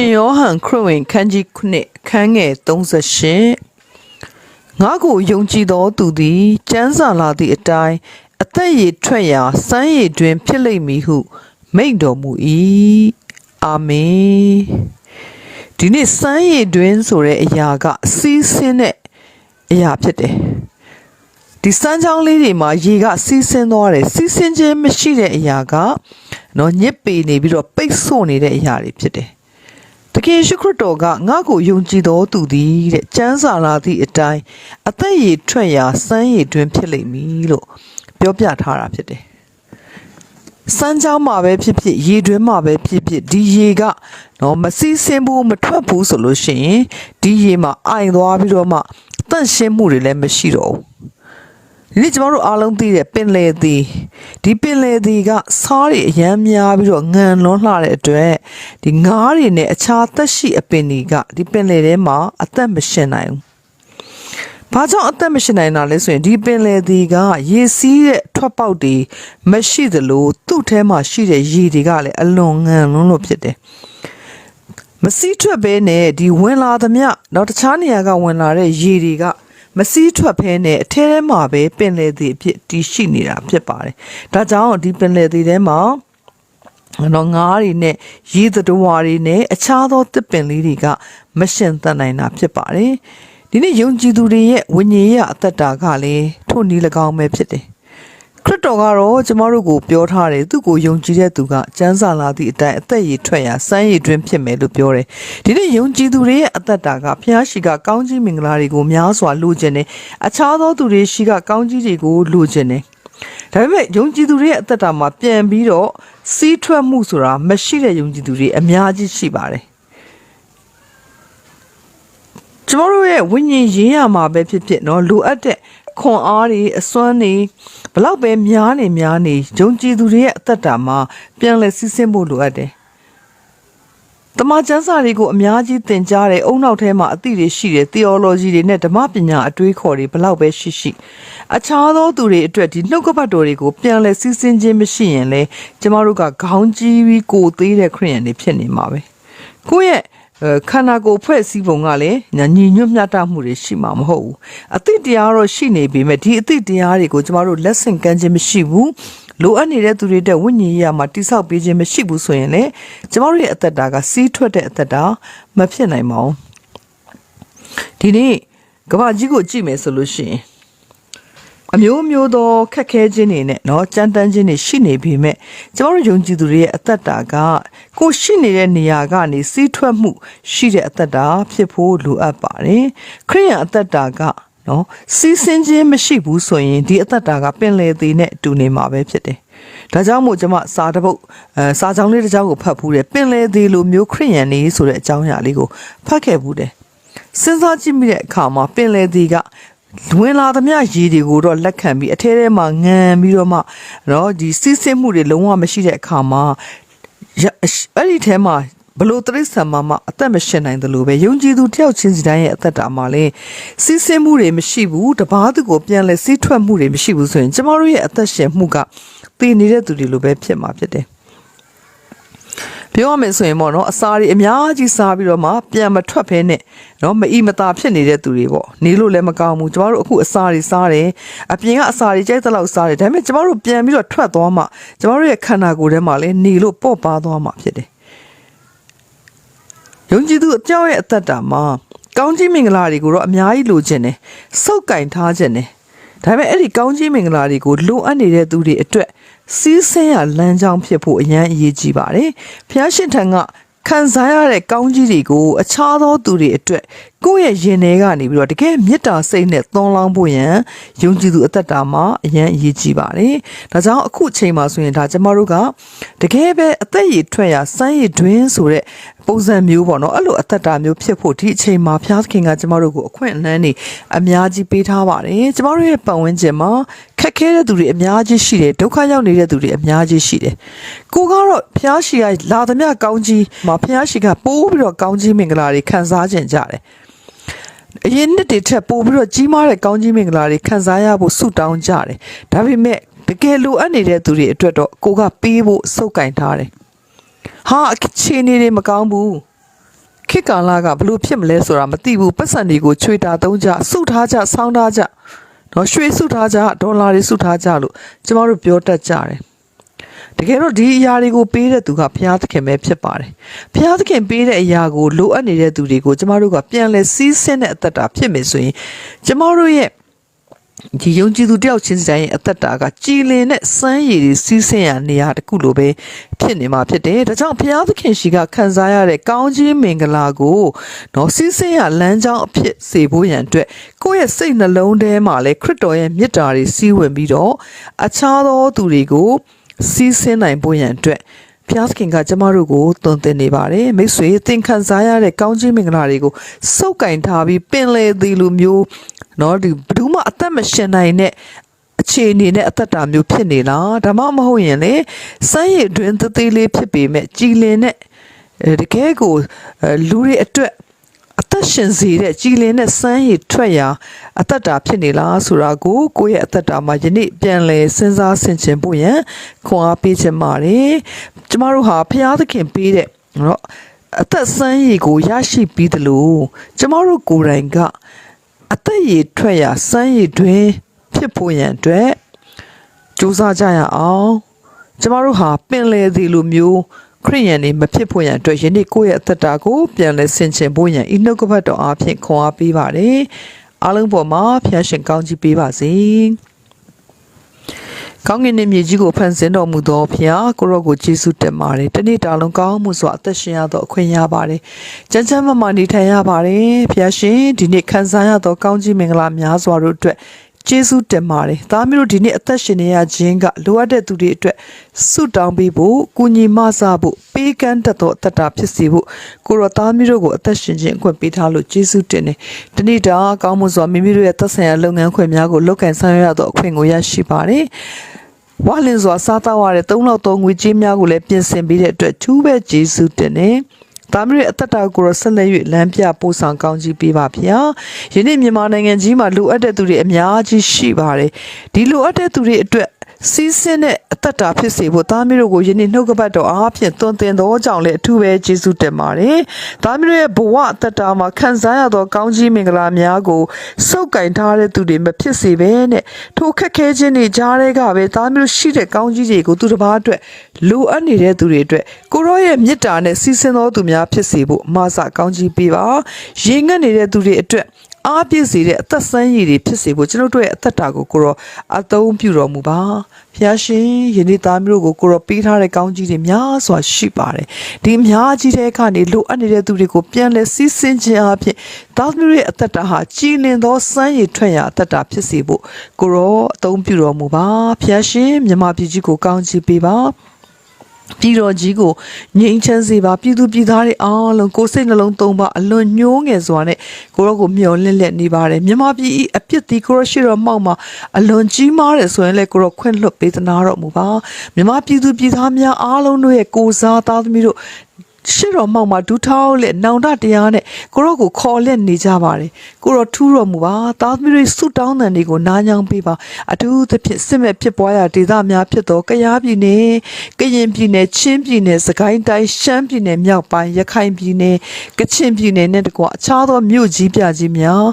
ရှင်ယောဟန်ခရစ်ဝင်ခန်းကြီး9ခန်းငယ်38ငါကိုယုံကြည်သောသူသည်ကျမ်းစာလာသည့်အတိုင်းအသက်ရည်ထွက်ရာစမ်းရည်တွင် ဖြစ်လိမ့်မည်ဟု မိန့်တော်မူ၏အာမင်ဒီနေ့စမ်းရည်တွင်ဆိုတဲ့အရာကစီးဆင်းတဲ့အရာဖြစ်တယ်ဒီစမ်းချောင်းလေးတွေမှာရေကစီးဆင်းသွားတယ်စီးဆင်းခြင်းမရှိတဲ့အရာကနော်ညစ်ပေနေပြီးတော့ပိတ်ဆို့နေတဲ့အရာတွေဖြစ်တယ် တကယ်ရှိခရစ်တော်ကငါ့ကိုယုံကြည်တော်သူသည်တဲ့ကျမ်းစာလာသည့်အတိုင်းအသက်ရည်ထွက်ရာစမ်းရည်တွင်ဖြစ်လိမ့်မည်လို့ပြောပြထားတာဖြစ်တယ်စမ်းချောင်းမှာပဲဖြစ်ဖြစ်ရေတွင်းမှာပဲဖြစ်ဖြစ်ဒီရေကနော်မစီးဆင်းဘူးမထွက်ဘူးဆိုလို့ရှိရင်ဒီရေမှာအိုင်သွားပြီးတော့မှတန့်ရှင်းမှုတွေလည်းမရှိတော့ဘူးဒီနေ့ကျမတို့အားလုံးသိတဲ့ပင်လယ်သည် ဒီပင်လယ်သည်ကစားတွေအရမ်းများပြီးတော့ငံလွန်းလှတဲ့အတွက်ဒီငါးတွေနဲ့အခြားသက်ရှိအပင်တွေကဒီပင်လယ်ထဲမှာအသက်မရှင်နိုင်ဘူး။ဘာကြောင့်အသက်မရှင်နိုင်တာလဲဆိုရင်ဒီပင်လယ်သည်ကရေစီးတဲ့ထွက်ပေါက်တွေမရှိသလိုသူ့ထဲမှာရှိတဲ့ရေတွေကလည်းအလွန်ငံလွန်းလို့ဖြစ်တယ်။မစီးထွက်ဘဲနဲ့ဒီဝင်လာသမျှတော့တခြားနေရာကဝင်လာတဲ့ရေတွေက မစီးထွက်ဖဲနဲ့အထဲထဲမှာပဲပင်လယ်သည်အဖြစ်တည်ရှိနေတာဖြစ်ပါတယ်။ဒါကြောင့်ဒီပင်လယ်သည်ထဲမှာတော့ငါးတွေနဲ့ရေသတ္တဝါတွေနဲ့အခြားသောတစ်ပင်လေးတွေကမရှင်သန်နိုင်တာဖြစ်ပါတယ်။ဒီနေ့ယုံကြည်သူတွေရဲ့ဝိညာဉ်ရေးအသက်တာကလည်းထို့နည်း၎င်းပဲဖြစ်တယ်။ ခရစ်တော်ကတော့ကျမတို့ကိုပြောထားတယ်သူ့ကိုယုံကြည်တဲ့သူကစံစာလာသည့်အတိုင်းအသက်ရည်ထွက်ရာစမ်းရည်တွင်ဖြစ်မယ်လို့ပြောတယ်။ဒီနေ့ယုံကြည်သူတွေရဲ့အသက်တာကဖျားရှိကကောင်းကြီးမင်္ဂလာတွေကိုများစွာလိုချင်တယ်။အခြားသောသူတွေရှိကကောင်းကြီးတွေကိုလိုချင်တယ်။ဒါပေမဲ့ယုံကြည်သူတွေရဲ့အသက်တာမှာပြန်ပြီးတော့စီးထွက်မှုဆိုတာမရှိတဲ့ယုံကြည်သူတွေအများကြီးရှိပါတယ်။ကျမတို့ရဲ့ဝိညာဉ်ရေးရမှာပဲဖြစ်ဖြစ်เนาะလိုအပ်တဲ့ ခွန်အားတွေအစွမ်းတွေဘလောက်ပဲများနေများနေယုံကြည်သူတွေရဲ့အသက်တာမှာပြန်လဲစီးဆင်းဖို့လိုအပ်တယ်။တမန်ကျမ်းစာတွေကိုအများကြီးသင်ကြားတဲ့အုံနောက်ထဲမှာအသည့်တွေရှိတယ် theology တွေနဲ့ဓမ္မပညာအတွေးခေါ်တွေဘလောက်ပဲရှိရှိအခြားသောသူတွေအတွက်ဒီနှုတ်ကပတ်တော်တွေကိုပြန်လဲစီးဆင်းခြင်းမရှိရင်လဲကျမတို့ကခေါင်းကြီးပြီးကိုယ်သေးတဲ့ခရိယန်တွေဖြစ်နေမှာပဲ။ကိုယ့်ရဲ့အဲ ခန္ဓာကိုယ်ဖွဲ့စည်းပုံကလည်းညီညွတ်မျှတမှုတွေရှိမှာမဟုတ်ဘူးအသည့်တရားတော့ရှိနေပေမဲ့ဒီအသည့်တရားတွေကိုကျမတို့လက်ဆင့်ကမ်းခြင်းမရှိဘူးလိုအပ်နေတဲ့သူတွေတဲ့ဝိညာဉ်ရေးမှာတိဆောက်ပေးခြင်းမရှိဘူးဆိုရင်လေကျမတို့ရဲ့အသက်တာကစီးထွက်တဲ့အသက်တာမဖြစ်နိုင်ပါဘူးဒီနေ့ကမ္ဘာကြီးကိုကြည့်မယ်ဆိုလို့ရှိရင် အမျိုးမျိုးသောခက်ခဲခြင်းတွေနဲ့เนาะကြမ်းတမ်းခြင်းတွေရှိနေပေမဲ့ကျမတို့ယုံကြည်သူတွေရဲ့အသက်တာကကိုရှိနေတဲ့နေရာကနေစီးထွက်မှုရှိတဲ့အသက်တာဖြစ်ဖို့လိုအပ်ပါတယ်ခရိယန်အသက်တာကနော်စီးဆင်းခြင်းမရှိဘူးဆိုရင်ဒီအသက်တာကပင်လယ်သေးနဲ့အတူနေမှာပဲဖြစ်တယ်။ဒါကြောင့်မို့ကျွန်မစာတစ်ပုတ်အဲစာကြောင်းလေးတစ်ကြောင်းကိုဖတ်ဖူးတယ်ပင်လယ်သေးလိုမျိုးခရိယန်နေဆိုတဲ့အကြောင်းအရာလေးကိုဖတ်ခဲ့ဖူးတယ်။စဉ်းစားကြည့်မိတဲ့အခါမှာပင်လယ်သေးက ဝင်လာသမျှရေတွေကိုတော့လက်ခံပြီးအထဲထဲမှာငံပြီးတော့မှနော်ဒီစီးဆင်းမှုတွေလုံးဝမရှိတဲ့အခါမှာအဲ့ဒီထဲမှာဘလို့တရိษံမှာမှအသက်မရှင်နိုင်တယ်လို့ပဲယုံကြည်သူတယောက်ချင်းစီတိုင်းရဲ့အသက်တာမှာလဲစီးဆင်းမှုတွေမရှိဘူးတပားသူကိုပြန်လဲစီးထွက်မှုတွေမရှိဘူးဆိုရင်ကျမတို့ရဲ့အသက်ရှင်မှုကတည်နေတဲ့သူတွေလိုပဲဖြစ်မှာဖြစ်တယ် ပြောရမယ်ဆိုရင်ပေါ့နော်အစာတွေအများကြီးစားပြီးတော့မှပြန်မထွက်ဖဲနဲ့နော်မအီမသာဖြစ်နေတဲ့သူတွေပေါ့နေလို့လည်းမကောင်းဘူးကျမတို့အခုအစာတွေစားတယ်အပြင်ကအစာတွေကြိုက်တဲ့လောက်စားတယ်ဒါပေမဲ့ကျမတို့ပြန်ပြီးတော့ထွက်သွားမှကျမတို့ရဲ့ခန္ဓာကိုယ်ထဲမှာလည်းနေလို့ပေါ့ပါသွားမှဖြစ်တယ်ယုံကြည်သူအကြောင်းရဲ့အသက်တာမှာကောင်းကြီးမင်္ဂလာတွေကိုတော့အများကြီးလိုချင်တယ်စုပ်ကင်ထားခြင်းတယ်ဒါပေမဲ့အဲ့ဒီကောင်းကြီးမင်္ဂလာတွေကိုလိုအပ်နေတဲ့သူတွေအတွက် စီးဆင်းရလမ်းကြောင်းဖြစ်ဖို့အရန်အရေးကြီးပါတယ်။ဖျားရှင်ထံကခံစားရတဲ့ကောင်းကြီးတွေကိုအခြားသောသူတွေအတွက်ကိုယ့်ရဲ့ရင်ထဲကနေပြီးတော့တကယ်မေတ္တာစိတ်နဲ့သွန်လောင်းဖို့ရန်ယုံကြည်သူအသက်တာမှာအရန်အရေးကြီးပါတယ်။ဒါကြောင့်အခုချိန်မှာဆိုရင်ဒါကျမတို့ကတကယ်ပဲအသက်ရည်ထွက်ရစမ်းရည်တွင်းဆိုတဲ့ပုံစံမျိုးပေါ့နော်အဲ့လိုအသက်တာမျိုးဖြစ်ဖို့ဒီအချိန်မှာဘုရားသခင်ကကျမတို့ကိုအခွင့်အလမ်းနေအများကြီးပေးထားပါတယ်။ကျမတို့ရဲ့ပတ်ဝန်းကျင်မှာ ခက်ခဲတဲ့သူတွေအများကြီးရှိတယ်ဒုက္ခရောက်နေတဲ့သူတွေအများကြီးရှိတယ်။ကိုကတော့ဘုရားရှိခိုးလာသမျှကောင်းကြီးမှာဘုရားရှိခိုးပိုးပြီးတော့ကောင်းကြီးမင်္ဂလာတွေခံစားကြကြတယ်။အရင်နှစ်တွေထက်ပိုပြီးတော့ကြီးမားတဲ့ကောင်းကြီးမင်္ဂလာတွေခံစားရဖို့ဆုတောင်းကြတယ်။ဒါပေမဲ့တကယ်လိုအပ်နေတဲ့သူတွေအတွက်တော့ကိုကပေးဖို့စုပ်ကင်ထားတယ်။ဟာအခြေအနေတွေမကောင်းဘူးခေတ်ကာလကဘလို့ဖြစ်မလဲဆိုတာမသိဘူးပတ်စံတွေကိုချွေတာသုံးကြစုထားကြဆောင်းထားကြ နော်ရွှေစုထားကြဒေါ်လာတွေစုထားကြလို့ကျမတို့ပြောတတ်ကြတယ်တကယ်တော့ဒီအရာတွေကိုပေးတဲ့သူကဘုရားသခင်ပဲဖြစ်ပါတယ်ဘုရားသခင်ပေးတဲ့အရာကိုလိုအပ်နေတဲ့သူတွေကိုကျမတို့ကပြန်လဲစီးဆင်းတဲ့အသက်တာဖြစ်မယ်ဆိုရင်ကျမတို့ရဲ့ ဒီယုံကြည်သူတယောက်ချင်းစီတိုင်းရဲ့အသက်တာကကြည်လင်တဲ့စမ်းရည်တွေစီးဆင်းရနေရတခုလိုပဲဖြစ်နေမှာဖြစ်တယ်။ဒါကြောင့်ဘုရားသခင်ရှိကခံစားရတဲ့ကောင်းခြင်းမင်္ဂလာကိုနော်စီးဆင်းရလမ်းကြောင်းအဖြစ်စေဖို့ရန်အတွက်ကိုယ့်ရဲ့စိတ်နှလုံးထဲမှာလည်းခရစ်တော်ရဲ့မေတ္တာတွေစီးဝင်ပြီးတော့အခြားသောသူတွေကိုစီးဆင်းနိုင်ဖို့ရန်အတွက်ဖျားသခင်ကကျမတို့ကိုသွန်သင်နေပါတယ်မိတ်ဆွေသင်ခံစားရတဲ့ကောင်းခြင်းမင်္ဂလာတွေကိုစုပ်ကင်ထားပြီးပင်လေသည်လိုမျိုး နော်ဒီဘယ်သူမှအသက်မရှင်နိုင်တဲ့အခြေအနေနဲ့အသက်တာမျိုးဖြစ်နေလားဒါမှမဟုတ်ရင်လေစမ်းရည်တွင်သေးသေးလေးဖြစ်ပေမဲ့ကြည်လင်တဲ့တကယ်ကိုလူတွေအတွက်အသက်ရှင်စေတဲ့ကြည်လင်တဲ့စမ်းရည်ထွက်ရာအသက်တာဖြစ်နေလားဆိုတာကိုကိုယ့်ရဲ့အသက်တာမှာယနေ့ပြန်လဲစဉ်းစားဆင်ခြင်ဖို့ရန်ခွန်အားပေးချင်ပါတယ်ကျမတို့ဟာဖျားသခင်ပေးတဲ့နော်အသက်စမ်းရည်ကိုရရှိပြီးသလိုကျမတို့ကိုယ်တိုင်က အသက်ရည်ထွက်ရာစမ်းရည်တွင်ဖြစ်ဖို့ရန်အတွက်ကြိုးစားကြရအောင်ကျမတို့ဟာပင်လေသည်လိုမျိုးခရိယန်နေမဖြစ်ဖို့ရန်အတွက်ယနေ့ကိုယ့်ရဲ့အသက်တာကိုပြန်လဲဆင်ခြင်ဖို့ရန်ဤနှုတ်ကပတ်တော်အားဖြင့်ခွန်အားပေးပါတယ်အားလုံးပေါ်မှာဖျားရှင်ကောင်းကြီးပေးပါစေ ကောင်းကင်နှင့်မြေကြီးကိုဖန်ဆင်းတော်မူသောဖျားကိုရော့ကိုယေရှုတင်ပါတယ်တနေ့တာလုံးကောင်းမှုစွာအသက်ရှင်ရသောအခွင့်ရပါတယ်ကြမ်းကြမ်းမမာနေထိုင်ရပါတယ်ဖျားရှင်ဒီနေ့ခံစားရသောကောင်းကြီးမင်္ဂလာများစွာတို့အတွက် ကျေးဇူးတင်ပါတယ်။သားမျိုးတို့ဒီနေ့အသက်ရှင်နေရခြင်းကလိုအပ်တဲ့သူတွေအတွက်ဆုတောင်းပေးဖို့၊ကုညီမဆဖို့၊ပေးကမ်းတတ်သောအသက်တာဖြစ်စေဖို့ကိုရောသားမျိုးတို့ကိုအသက်ရှင်ခြင်းအခွင့်ပေးထားလို့ကျေးဇူးတင်တယ်။ဒီနေ့တာကောင်းမှုစွာမိမိတို့ရဲ့သက်ဆိုင်ရာလုပ်ငန်းခွင်များကိုလုပ်ကင်ဆောင်ရွက်ရသောအခွင့်ကိုရရှိပါတယ်။ဝါလင်စွာစားတော့ရတဲ့၃လောက်သုံးငွေကြေးများကိုလည်းပြင်ဆင်ပေးတဲ့အတွက်သူပဲကျေးဇူးတင်တယ်။ ဒါမျိုးရဲ့အသက်တာကိုတော့ဆက်လက်၍လမ်းပြပို့ဆောင်ကောင်းကြီးပေးပါဗျာယနေ့မြန်မာနိုင်ငံကြီးမှာလိုအပ်တဲ့သူတွေအများကြီးရှိပါတယ်ဒီလိုအပ်တဲ့သူတွေအတွက် စီးစင်းတဲ့အသက်တာဖြစ်စေဖို့သားမျိုးတို့ကိုယနေ့နှုတ်ကပတ်တော်အားဖြင့်သွန်သင်သောကြောင့်လည်းအထူးပဲကျေးဇူးတင်ပါတယ်။သားမျိုးရဲ့ဘဝအသက်တာမှာခံစားရသောကောင်းကြီးမင်္ဂလာများကိုစုပ်ကင်ထားတဲ့သူတွေမဖြစ်စေဘဲနဲ့ထိုခက်ခဲခြင်းတွေကြားထဲကပဲသားမျိုးရှိတဲ့ကောင်းကြီးတွေကိုသူတစ်ပါးအတွက်လိုအပ်နေတဲ့သူတွေအတွက်ကိုရောရဲ့မေတ္တာနဲ့စီးစင်းသောသူများဖြစ်စေဖို့အမဆကောင်းကြီးပေးပါ။ရင်ငတ်နေတဲ့သူတွေအတွက် အားပြည့်စေတဲ့အသက်ဆန်းရည်တွေဖြစ်စေဖို့ကျွန်တော်တို့ရဲ့အသက်တာကိုကိုရောအသုံးပြုတော်မူပါဖျားရှင်ယနေ့သားမျိုးကိုကိုရောပေးထားတဲ့ကောင်းကြီးတွေများစွာရှိပါတယ်ဒီအများကြီးတဲ့ကနေလိုအပ်နေတဲ့သူတွေကိုပြန်လဲစီးဆင်းခြင်းအဖြစ်သားမျိုးရဲ့အသက်တာဟာကြည်လင်သောစမ်းရည်ထွက်ရာအသက်တာဖြစ်စေဖို့ကိုရောအသုံးပြုတော်မူပါဖျားရှင်မြမပြည်ကြီးကိုကောင်းချီးပေးပါ ပြည်တော်ကြီးကိုငြိမ်းချမ်းစေပါပြည်သူပြည်သားတွေအားလုံးကိုယ်စိတ်နှလုံးသုံးပါအလွန်ညှိုးငယ်စွာနဲ့ကိုရောကိုမျှော်လင့်လက်နေပါတယ်မြမပြည်ဤအပြစ်ဒီကိုရောရှိတော်မှောက်မှာအလွန်ကြီးမားတယ်ဆိုရင်လည်းကိုရောခွင့်လွှတ်ပေးသနာတော်မူပါမြမပြည်သူပြည်သားများအားလုံးတို့ရဲ့ကိုစားသားသမီးတို့ ရှစ်တော်မောက်မှာဒူးထောက်လက်နောင်တတရားနဲ့ကိုရောကိုခေါ်လက်နေကြပါတယ်ကိုရောထူးတော်မူပါသားသမီးတွေဆုတောင်းတဲ့တွေကိုနားညောင်းပေးပါအထူးသဖြင့်စစ်မဲ့ဖြစ်ပွားရာဒေသများဖြစ်သောကယားပြည်နယ်ကရင်ပြည်နယ်ချင်းပြည်နယ်စကိုင်းတိုင်းရှမ်းပြည်နယ်မြောက်ပိုင်းရခိုင်ပြည်နယ်ကချင်ပြည်နယ်နဲ့တကွအခြားသောမြို့ကြီးပြကြီးများ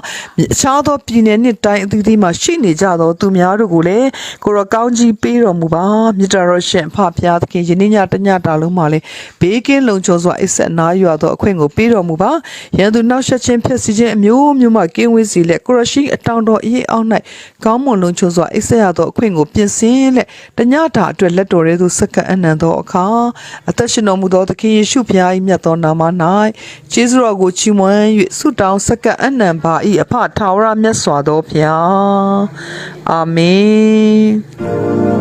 အခြားသောပြည်နယ်နှင့်တိုင်းအသီးသီးမှာရှိနေကြသောသူများတို့ကိုလည်းကိုရောကောင်းကြီးပေးတော်မူပါမြတ်တော်ရှင်ဖဖျားသခင်ယနေ့ညတညတာလုံးမှာလည်းဘေးကင်းလုံခြုံစွာအိဆက်နာရွာသောအခွင့်ကိုပေးတော်မူပါရန်သူနောက်ဆက်ခြင်းဖြစ်စီခြင်းအမျိုးမျိုးမှကင်းဝေးစီလက်ကိုရရှိအတောင်တော်အေးအောင်၌ကောင်းမွန်လုံခြုံစွာအိဆက်ရသောအခွင့်ကိုပြင်ဆင်လက်တညတာအတွက်လက်တော်ရဲသို့စက္ကအနံသောအခါအသက်ရှင်တော်မူသောသခင်ယေရှုဖျား၏မြတ်သောနာမ၌ကျေးဇူးတော်ကိုချီးမွမ်း၍ဆုတောင်းစက္ကအနံပါ၏အဖထာဝရမြတ်စွာသောဖျားအာမင်